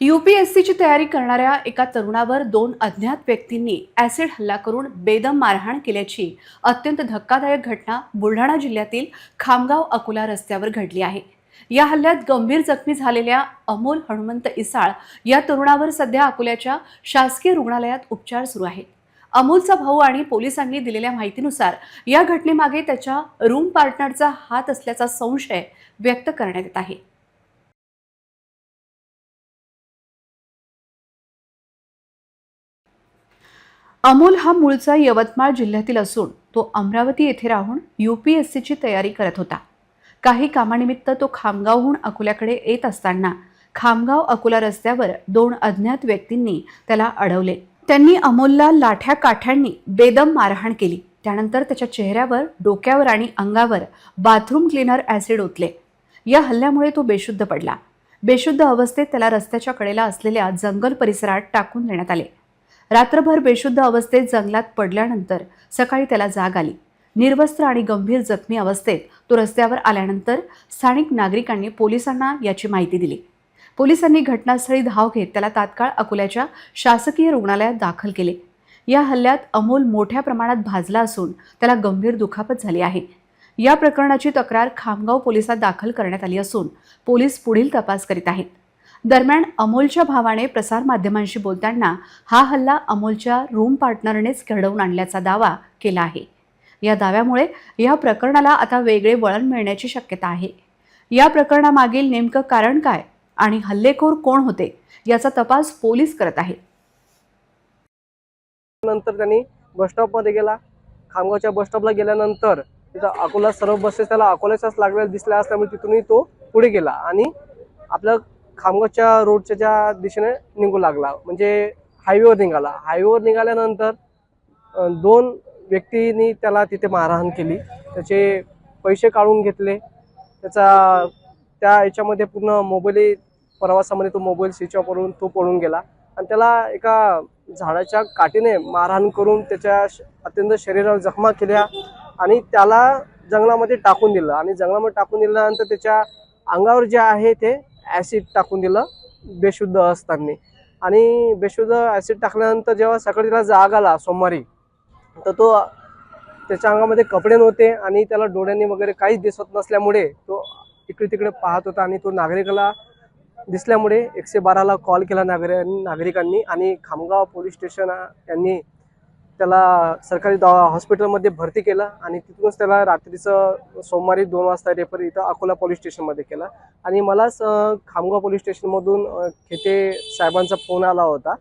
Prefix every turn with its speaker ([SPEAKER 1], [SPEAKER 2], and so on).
[SPEAKER 1] U P S सीची तयारी करणाऱ्या एका तरुणावर दोन अज्ञात व्यक्तींनी ॲसिड हल्ला करून बेदम मारहाण केल्याची अत्यंत धक्कादायक घटना बुलढाणा जिल्ह्यातील खामगाव अकोला रस्त्यावर घडली आहे. या हल्ल्यात गंभीर जखमी झालेल्या अमोल हनुमंत इसाळ या तरुणावर सध्या अकोल्याच्या शासकीय रुग्णालयात उपचार सुरू आहेत. अमोलचा भाऊ आणि पोलिसांनी दिलेल्या माहितीनुसार या घटनेमागे त्याच्या रूम पार्टनरचा हात असल्याचा संशय व्यक्त करण्यात येत आहे. अमोल हा मूळचा यवतमाळ जिल्ह्यातील असून तो अमरावती येथे राहून यू पी एस सीची तयारी करत होता. काही कामानिमित्त तो खामगावहून अकोल्याकडे येत असताना खामगाव अकोला रस्त्यावर दोन अज्ञात व्यक्तींनी त्याला अडवले. त्यांनी अमोलला लाठ्या काठ्यांनी बेदम मारहाण केली. त्यानंतर त्याच्या चेहऱ्यावर डोक्यावर आणि अंगावर बाथरूम क्लीनर ॲसिड ओतले. या हल्ल्यामुळे तो बेशुद्ध पडला. बेशुद्ध अवस्थेत त्याला रस्त्याच्या कडेला असलेल्या जंगल परिसरात टाकून देण्यात आले. रात्रभर बेशुद्ध अवस्थेत जंगलात पडल्यानंतर सकाळी त्याला जाग आली. निर्वस्त्र आणि गंभीर जखमी अवस्थेत तो रस्त्यावर आल्यानंतर स्थानिक नागरिकांनी पोलिसांना याची माहिती दिली. पोलिसांनी घटनास्थळी धाव घेत त्याला तात्काळ अकोल्याच्या शासकीय रुग्णालयात दाखल केले. या हल्ल्यात अमोल मोठ्या प्रमाणात भाजला असून त्याला गंभीर दुखापत झाली आहे. या प्रकरणाची तक्रार खामगाव पोलिसात दाखल करण्यात आली असून पोलीस पुढील तपास करीत आहेत. दरम्यान अमोलच्या भावाने प्रसारमाध्यमांशी बोलताना हा हल्ला अमोलच्या रूम पार्टनरनेच घडवून आणल्याचा दावा केला आहे. या दाव्यामुळे या प्रकरणाला आता वेगळे वळण मिळण्याची शक्यता आहे. या प्रकरणामागील नेमकं कारण काय आणि हल्लेखोर कोण होते याचा तपास पोलीस करत आहेत.
[SPEAKER 2] नंतर त्यांनी बस स्टॉपमध्ये गेला. खामगावच्या बसस्टॉपला गेल्यानंतर तिथं अकोला सर्व बसेस त्याला अकोल्याच्याच लागलेल्या दिसल्या असल्यामुळे तिथूनही तो पुढे गेला आणि आपलं खामगावच्या रोडच्या ज्या दिशेने निघू लागला म्हणजे हायवेवर निघाला. हायवेवर निघाल्यानंतर दोन व्यक्तींनी त्याला तिथे मारहाण केली. त्याचे पैसे काढून घेतले. त्याचा त्या याच्यामध्ये पूर्ण मोबाईल प्रवासामध्ये तो मोबाईल स्विच ऑफ करून तो पळून गेला. आणि त्याला एका झाडाच्या काठीने मारहाण करून त्याच्या श- अत्यंत शरीरावर जखमा केल्या आणि त्याला जंगलामध्ये टाकून दिलं. आणि जंगलामध्ये टाकून दिल्यानंतर त्याच्या अंगावर जे आहे ते ॲसिड टाकून दिलं बेशुद्ध असताना. आणि बेशुद्ध ॲसिड टाकल्यानंतर जेव्हा सकाळी त्याला जाग आला सोमवारी तर तो त्याच्या अंगामध्ये कपडे नव्हते आणि त्याला डोळ्यांनी वगैरे काहीच दिसत नसल्यामुळे तो इकडे तिकडे पाहत होता आणि तो नागरिकाला दिसल्यामुळे एकशे बाराला कॉल केला नागरिक नागरिकांनी आणि खामगाव पोलीस स्टेशन यांनी त्याला सरकारी दवा हॉस्पिटलमध्ये भरती केलं आणि तिथूनच त्याला रात्रीचं सोमवारी दोन वाजता रेफर इथं अकोला पोलीस स्टेशनमध्ये केलं. आणि मलाच खामगाव पोलीस स्टेशनमधून खेते साहेबांचा फोन आला होता.